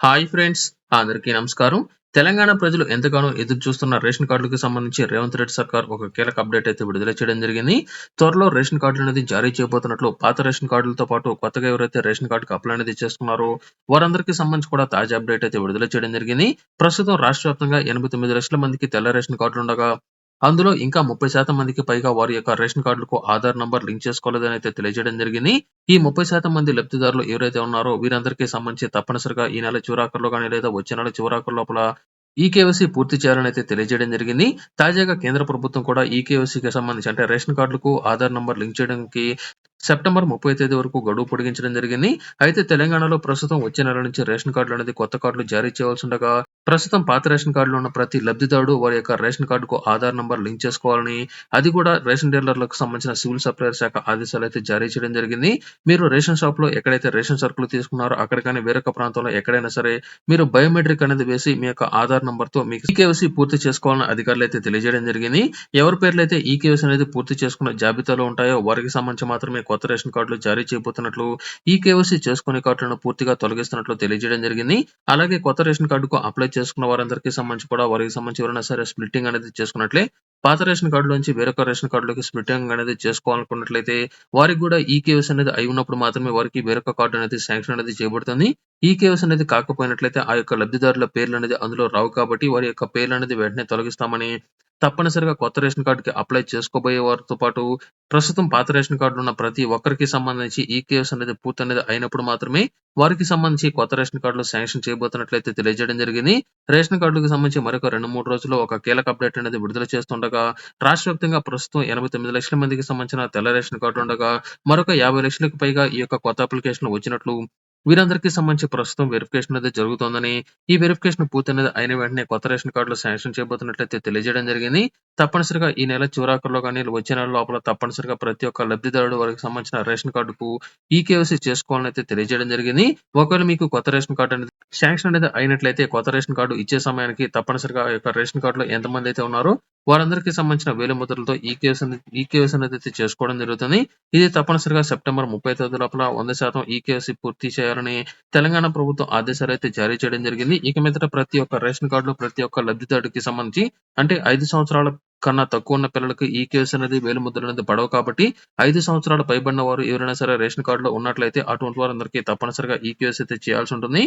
Hi friends అందరికీ నమస్కారం. తెలంగాణ ప్రజలు ఎంతగానో ఎదురు చూస్తున్న రేషన్ కార్డులకు సంబంధించి రేవంత్ రెడ్డి సర్కార్ ఒక కీలక అప్డేట్ అయితే విడుదల చేయడం జరిగింది. త్వరలో రేషన్ కార్డులు అనేది జారీ చేయబోతున్నట్లు పాత రేషన్ కార్డులతో పాటు కొత్తగా ఎవరైతే రేషన్ కార్డుకు అప్లై అనేది చేస్తున్నారో వారందరికీ సంబంధించి కూడా తాజా అప్డేట్ అయితే విడుదల చేయడం జరిగింది. ప్రస్తుతం రాష్ట్ర వ్యాప్తంగా ఎనభై తొమ్మిది లక్షల మందికి తెల్ల రేషన్ కార్డులు ఉండగా అందులో ఇంకా ముప్పై శాతం మందికి పైగా వారి యొక్క రేషన్ కార్డులకు ఆధార్ నంబర్ లింక్ చేసుకోలేదని అయితే తెలియజేయడం జరిగింది. ఈ ముప్పై శాతం మంది లబ్ధిదారులు ఎవరైతే ఉన్నారో వీరందరికీ సంబంధించి తప్పనిసరిగా ఈ నెల చివరాకర్లో కానీ లేదా వచ్చే నెల చివరాకర్ లోపల ఈ కేవైసీ పూర్తి చేయాలని అయితే తెలియజేయడం జరిగింది. తాజాగా కేంద్ర ప్రభుత్వం కూడా ఈ కేవైసీకి సంబంధించి అంటే రేషన్ కార్డులకు ఆధార్ నంబర్ లింక్ చేయడానికి సెప్టెంబర్ ముప్పై తేదీ వరకు గడువు పొడిగించడం జరిగింది. అయితే తెలంగాణలో ప్రస్తుతం వచ్చే నెల నుంచి రేషన్ కార్డులు అనేది కొత్త కార్డులు జారీ చేయవలసి ఉండగా ప్రస్తుతం పాత రేషన్ కార్డులో ఉన్న ప్రతి లబ్ధిదారుడు వారి యొక్క రేషన్ కార్డుకు ఆధార్ నంబర్ లింక్ చేసుకోవాలని అది కూడా రేషన్ డీలర్లకు సంబంధించిన సివిల్ సప్లైర్ శాఖ ఆదేశాలు అయితే జారీ చేయడం జరిగింది. మీరు రేషన్ షాప్లో ఎక్కడైతే రేషన్ సరుకులు తీసుకున్నారో అక్కడ కానీ వేరొక ప్రాంతంలో ఎక్కడైనా సరే మీరు బయోమెట్రిక్ అనేది వేసి మీ యొక్క ఆధార్ నంబర్తో మీకు ఈకేవసీ పూర్తి చేసుకోవాలని అధికారులు అయితే తెలియజేయడం జరిగింది. ఎవరి పేర్లు అయితే ఈకేవసీ అనేది పూర్తి చేసుకున్న జాబితాలో ఉంటాయో వారికి సంబంధించి మాత్రమే కొత్త రేషన్ కార్డులు జారీ చేయబోతున్నట్లు ఈ చేసుకునే కార్డులను పూర్తిగా తొలగిస్తున్నట్లు తెలియజేయడం జరిగింది. అలాగే కొత్త రేషన్ కార్డుకు అప్లై చేసుకున్న వారందరికీ సంబంధించి కూడా వారికి సంబంధించి ఎవరైనా సరే స్ప్లిట్టింగ్ అనేది చేసుకున్నట్లే పాత రేషన్ కార్డులోంచి వేరొక రేషన్ కార్డులోకి స్ప్లిట్టింగ్ అనేది చేసుకోవాలనుకున్నట్లయితే వారికి కూడా ఈ కేవైసీ అనేది అయి ఉన్నప్పుడు మాత్రమే వారికి వేరొక కార్డు అనేది శాంక్షన్ అనేది చేయబడుతుంది. ఈ కేవైసీ అనేది కాకపోయినట్లయితే ఆ యొక్క లబ్ధిదారుల పేర్లు అనేది అందులో రావు కాబట్టి వారి యొక్క పేర్లు అనేది వెంటనే తొలగిస్తామని తప్పనిసరిగా కొత్త రేషన్ కార్డుకి అప్లై చేసుకోబోయే వారితో పాటు ప్రస్తుతం పాత రేషన్ కార్డు ఉన్న ప్రతి ఒక్కరికి సంబంధించి ఈ కేసు అనేది పూర్తి అనేది అయినప్పుడు మాత్రమే వారికి సంబంధించి కొత్త రేషన్ కార్డులు శాంక్షన్ చేయబోతున్నట్లయితే తెలియజేయడం జరిగింది. రేషన్ కార్డులకు సంబంధించి మరొక రెండు మూడు రోజుల్లో ఒక కీలక అప్డేట్ అనేది విడుదల చేస్తుండగా రాష్ట్ర వ్యాప్తంగా ప్రస్తుతం ఎనభై తొమ్మిది లక్షల మందికి సంబంధించిన తెల్ల రేషన్ కార్డు ఉండగా మరొక యాభై లక్షలకు పైగా ఈ యొక్క కొత్త అప్లికేషన్ వచ్చినట్లు వీరందరికీ సంబంధించి ప్రస్తుతం వెరిఫికేషన్ అయితే జరుగుతోందని ఈ వెరిఫికేషన్ పూర్తి అనేది అయిన వెంటనే కొత్త రేషన్ కార్డులు శాంక్షన్ చేయబోతున్నట్లయితే తెలియజేయడం జరిగింది. తప్పనిసరిగా ఈ నెల చివరాఖరులో కానీ వచ్చే నెల లోపల తప్పనిసరిగా ప్రతి ఒక్క లబ్ధిదారుడు వారికి సంబంధించిన రేషన్ కార్డుకు ఈ కేవైసీ చేసుకోవాలని అయితే తెలియజేయడం జరిగింది. ఒకవేళ మీకు కొత్త రేషన్ కార్డు అనేది శాంక్షన్ అనేది అయినట్లయితే కొత్త రేషన్ కార్డు ఇచ్చే సమయానికి తప్పనిసరిగా యొక్క రేషన్ కార్డులో ఎంతమంది అయితే ఉన్నారో వారందరికీ సంబంధించిన వేల ముద్రలతో ఈ కేసు ఈ కేసు అనేది అయితే చేసుకోవడం జరుగుతుంది. ఇది తప్పనిసరిగా సెప్టెంబర్ ముప్పై తేదీ లోపల వంద శాతం ఈ కేసు పూర్తి చేయాలని తెలంగాణ ప్రభుత్వం ఆదేశాలు అయితే జారీ చేయడం జరిగింది. ఇక మీదట ప్రతి ఒక్క రేషన్ కార్డు ప్రతి ఒక్క లబ్ధిదారుడికి సంబంధించి అంటే ఐదు సంవత్సరాల కన్నా తక్కువ ఉన్న పిల్లలకు ఈ కేసు అనేది వేలు ముద్ర అనేది పడవు కాబట్టి ఐదు సంవత్సరాలు పైబడిన వారు ఎవరైనా సరే రేషన్ కార్డులో ఉన్నట్లయితే అటువంటి వారందరికీ తప్పనిసరిగా ఈ కేసు అయితే చేయాల్సి ఉంటుంది.